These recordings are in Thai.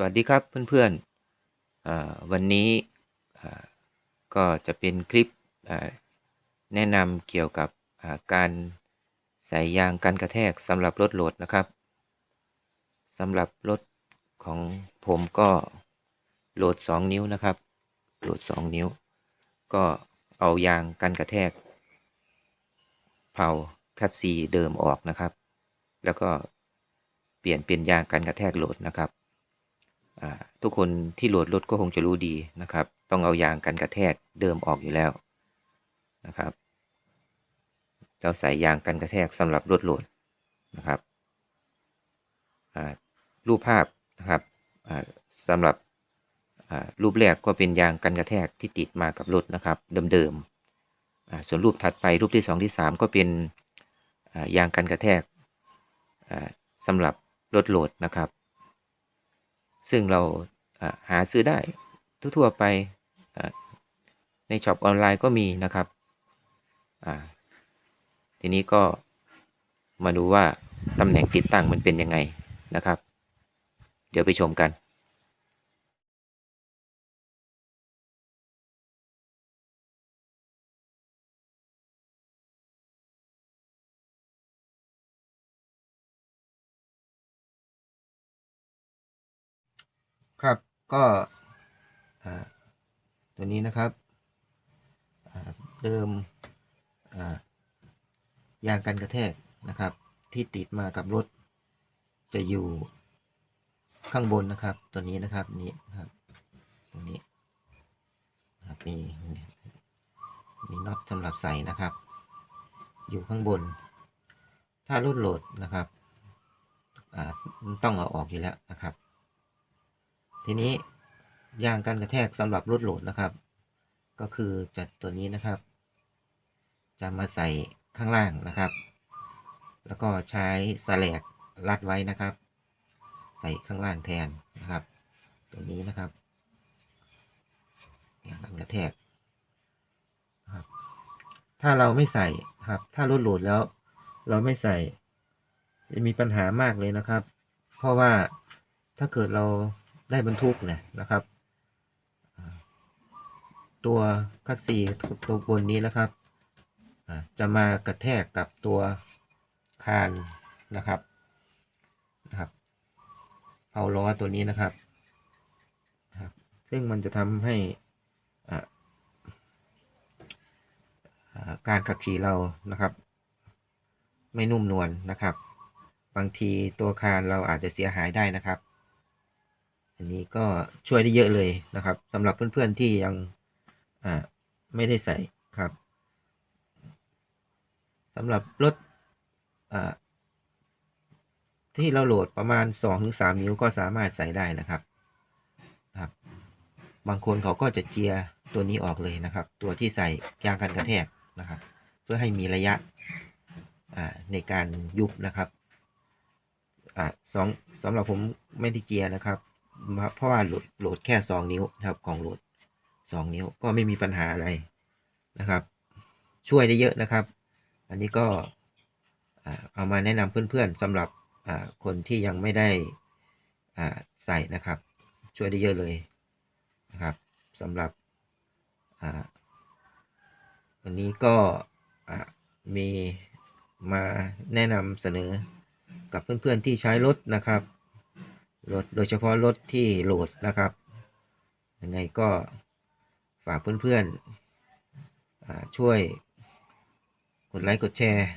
สวัสดีครับเพื่อนๆวันนี้ก็จะเป็นคลิปแนะนำเกี่ยวกับการใส่ยางกันกระแทกสำหรับรถโหลดนะครับสำหรับรถของผมก็โหลด 2 นิ้วนะครับ โหลด 2 นิ้ว ก็เอายางกันกระแทก เผาคัดซีเดิมออกนะครับ แล้วก็เปลี่ยนเป็นยางกันกระแทกโหลดนะครับ ทุกคนที่โหลดรถก็คงจะรู้ดีนะครับ ต้องเอายางกันกระแทกเดิมออกอยู่แล้วนะครับ เราใส่ยางกันกระแทกสำหรับรถโหลดนะครับรูปภาพนะครับอ่าสำหรับรูปแรกก็เป็นยางกันกระแทกที่ติดมากับรถนะครับ เดิมๆส่วนรูปถัดไปรูปที่สองที่สามก็เป็นยางกันกระแทกอ่าสำหรับรถโหลดนะครับ ซึ่งเราหาซื้อได้ทั่วๆไปในช็อปออนไลน์ก็มีนะครับ ทีนี้ก็มาดูว่าตำแหน่งติดตั้งมันเป็นยังไงนะครับ เดี๋ยวไปชมกัน ครับก็ตัวนี้นะครับเดิมยางกันกระแทกนะครับ ที่ติดมากับรถจะอยู่ข้างบนนะครับ ตัวนี้นะครับนี่ครับตรงนี้มีมีน็อตสำหรับใส่นะครับ อยู่ข้างบน ถ้ารุ่นโหลดนะครับต้องเอาออกอยู่แล้วนะครับ ทีนี้ยางกันกระแทกสำหรับรถโหลดนะครับ ก็คือจะตัวนี้นะครับ จะมาใส่ข้างล่างนะครับ แล้วก็ใช้สแลกรัดไว้นะครับ ใส่ข้างล่างแทนนะครับ ตัวนี้นะครับยางกันกระแทกครับ ถ้าเราไม่ใส่ครับ ถ้ารถโหลดแล้ว เราไม่ใส่ จะมีปัญหามากเลยนะครับ เพราะว่าถ้าเกิดเรา ได้บรรทุกเนี่ยนะครับ ตัวคัสซีตัวบนนี้นะครับ จะมากระแทกกับตัวคานนะครับนะครับเผาล้อตัวนี้นะครับ ซึ่งมันจะทำให้การขับขี่เรานะครับ ไม่นุ่มนวลนะครับ บางทีตัวคานเราอาจจะเสียหายได้นะครับ อันนี้ก็ช่วยได้เยอะเลยนะครับสำหรับเพื่อนๆที่ยังอ่าไม่ได้ใส่ครับสำหรับรถอ่าที่เราโหลดประมาณ2อถึงสนิ้วก็สามารถใส่ได้นะครับครับ บางคนเขาก็จะเจียตัวนี้ออกเลยนะครับ ตัวที่ใส่ยางกันกระแทกนะครับ เพื่อให้มีระยะอ่าในการยุบนะครับอ่าสองสำหรับผมไม่ได้เจียนะครับ เพราะว่าโหลดโหลดแค่สองนิ้วนะครับของโหลดสองนิ้วก็ไม่มีปัญหาอะไรนะครับ ช่วยได้เยอะนะครับ อันนี้ก็เอามาแนะนำเพื่อนๆสำหรับคนที่ยังไม่ได้ใส่นะครับ ช่วยได้เยอะเลยนะครับสำหรับวันนี้ก็มีมาแนะนำเสนอกับเพื่อนๆที่ใช้รถนะครับ รถโดยเฉพาะรถที่โหลดนะครับ ยังไงก็ฝากเพื่อนๆช่วยกดไลค์กดแชร์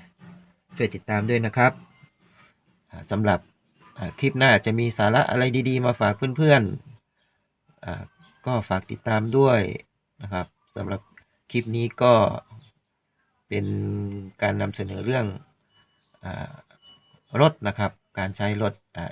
ช่วยติดตามด้วยนะครับสำหรับคลิปหน้าจะมีสาระอะไรดีๆ มาฝากเพื่อนๆก็ฝากติดตามด้วยนะครับสำหรับคลิปนี้ก็เป็นการนำเสนอเรื่องอรถนะครับ การใช้รถอ่า